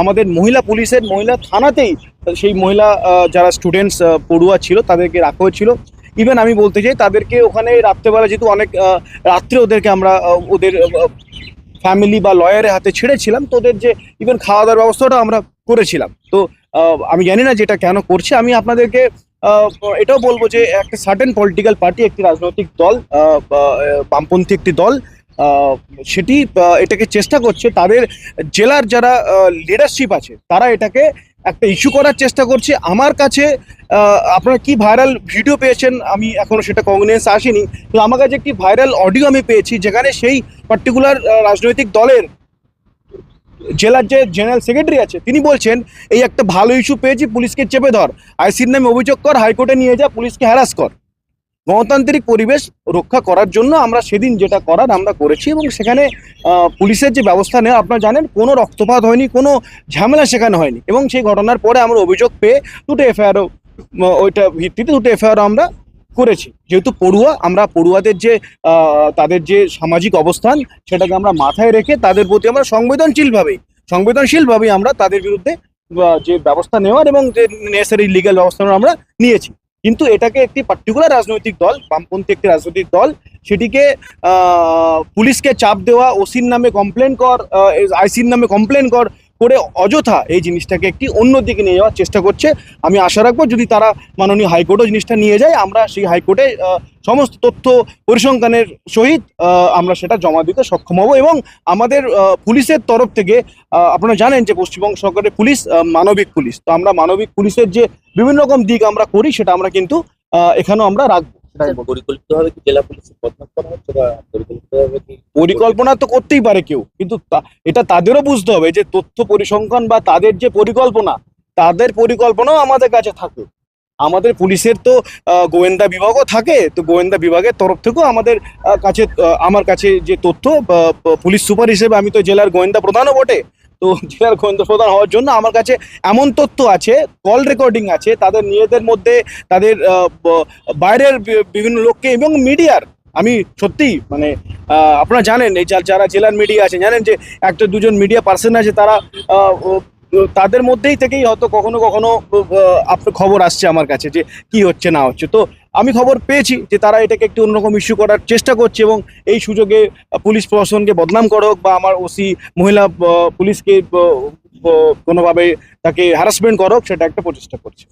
আমাদের মহিলা পুলিশের মহিলা থানাতেই সেই মহিলা যারা স্টুডেন্টস পড়ুয়া ছিল তাদেরকে রাখা হয়েছিল। ইভেন আমি বলতে চাই, তাদেরকে ওখানে রাত্রেবেলা যেহেতু অনেক রাত্রে ওদেরকে আমরা ওদের ফ্যামিলি বা লয়ারের হাতে ছেড়েছিলাম, তো ওদের যে ইভেন খাওয়া দাওয়ার ব্যবস্থাটা আমরা করেছিলাম। তো আমি জানি না যেটা কেন করছে। আমি আপনাদেরকে এটাও বলব যে একটা সার্টেন পলিটিক্যাল পার্টি একটি রাজনৈতিক দল বামপন্থী একটি দল সেটি এটাকে চেষ্টা করছে। তাদের জেলার যারা লিডারশিপ আছে, তারা এটাকে একটা ইস্যু করার চেষ্টা করছে। আমার কাছে আপনারা কি ভাইরাল ভিডিও পেয়েছেন? আমি এখনও সেটা কংগ্রেস আসেনি। তো আমার কাছে একটি ভাইরাল অডিও আমি পেয়েছি, যেখানে সেই পার্টিকুলার রাজনৈতিক দলের জেলার যে জেনারেল সেক্রেটারি আছে, তিনি বলছেন, এই একটা ভালো ইস্যু পেয়েছি, পুলিশকে চেপে ধর। আইসির নামে অভিযোগ কর, হাইকোর্টে নিয়ে যা, পুলিশকে হ্যারাস কর। গণতান্ত্রিক পরিবেশ রক্ষা করার জন্য আমরা সেদিন যেটা করার আমরা করেছি এবং সেখানে পুলিশের যে ব্যবস্থা নেওয়া, আপনারা জানেন কোনো রক্তপাত হয়নি, কোনো ঝামেলা সেখানে হয়নি এবং সেই ঘটনার পরে আমরা অভিযোগ পেয়ে দুটো এফআইআরও ওইটা ভিত্তিতে দুটো এফআইআর আমরা করেছি। যেহেতু পড়ুয়া, আমরা পড়ুয়াদের যে তাদের যে সামাজিক অবস্থান, সেটাকে আমরা মাথায় রেখে তাদের প্রতি আমরা সংবেদনশীলভাবেই সংবেদনশীলভাবেই আমরা তাদের বিরুদ্ধে যে ব্যবস্থা নেওয়ার এবং যে নেসারি লিগ্যাল ব্যবস্থা আমরা নিয়েছি। কিন্তু এটাকে একটি পার্টিকুলার রাজনৈতিক দল, বামপন্থী একটি রাজনৈতিক দল, সেটিকে পুলিশকে চাপ দেওয়া, ওসির নামে কমপ্লেন কর আইসির নামে কমপ্লেন কর করে অযথা এই জিনিসটাকে একটি অন্য দিকে নিয়ে যাওয়ার চেষ্টা করছে আমি আশা রাখব যদি তারা মাননীয় হাইকোর্টও জিনিসটা নিয়ে যায়, আমরা সেই হাইকোর্টে সমস্ত তথ্য পরিসংখ্যানের সহিত আমরা সেটা জমা দিতে সক্ষম হব এবং আমাদের পুলিশের তরফ থেকে আপনারা জানেন যে পশ্চিমবঙ্গ সরকারের পুলিশ মানবিক পুলিশ তো আমরা মানবিক পুলিশের যে বিভিন্ন রকম দিক আমরা করি, সেটা আমরা কিন্তু এখানেও আমরা রাখব। পরিকল্পিতভাবে কি জেলা পুলিশের বদনাম করা হচ্ছে বা পরিকল্পিতভাবে কি পরিকল্পনা তো করতেই পারে কেউ কিন্তু তা- এটা তাদেরও বুঝতে হবে যে তথ্য পরিসংখ্যান বা তাদের যে পরিকল্পনা তাদের পরিকল্পনাও আমাদের কাছে থাকে। আমাদের পুলিশের তো আহ, গোয়েন্দা বিভাগও থাকে তো গোয়েন্দা বিভাগের তরফ থেকেও আমাদের কাছে আহ, আমার কাছে যে তথ্য পুলিশ সুপার হিসেবে আমি তো জেলার গোয়েন্দা প্রধানও বটে। তো জেলার গোয়েন্দা প্রধান হওয়ার জন্য আমার কাছে এমন তথ্য আছে কল রেকর্ডিং আছে, তাদের নিজেদের মধ্যে তাদের বাইরের বিভিন্ন লোককে এবং মিডিয়ার। আমি সত্যি মানে আপনারা জানেন, এই যারা জেলার মিডিয়া আছে জানেন যে একটা দুজন মিডিয়া পার্সন আছে, তারা তাদের মধ্যেই থেকেই হয়তো কখনো কখনো আপনার খবর আসছে আমার কাছে যে কি হচ্ছে, না হচ্ছে। তো আমি খবর পেয়েছি যে তারা এটাকে একটি অন্যরকম ইস্যু করার চেষ্টা করছে এবং এই সুযোগে পুলিশ প্রশাসনকে বদনাম করো বা আমার ওসি মহিলা পুলিশকে কোনোভাবে তাকে হ্যারাসমেন্ট হোক সেটা একটা প্রচেষ্টা করছে।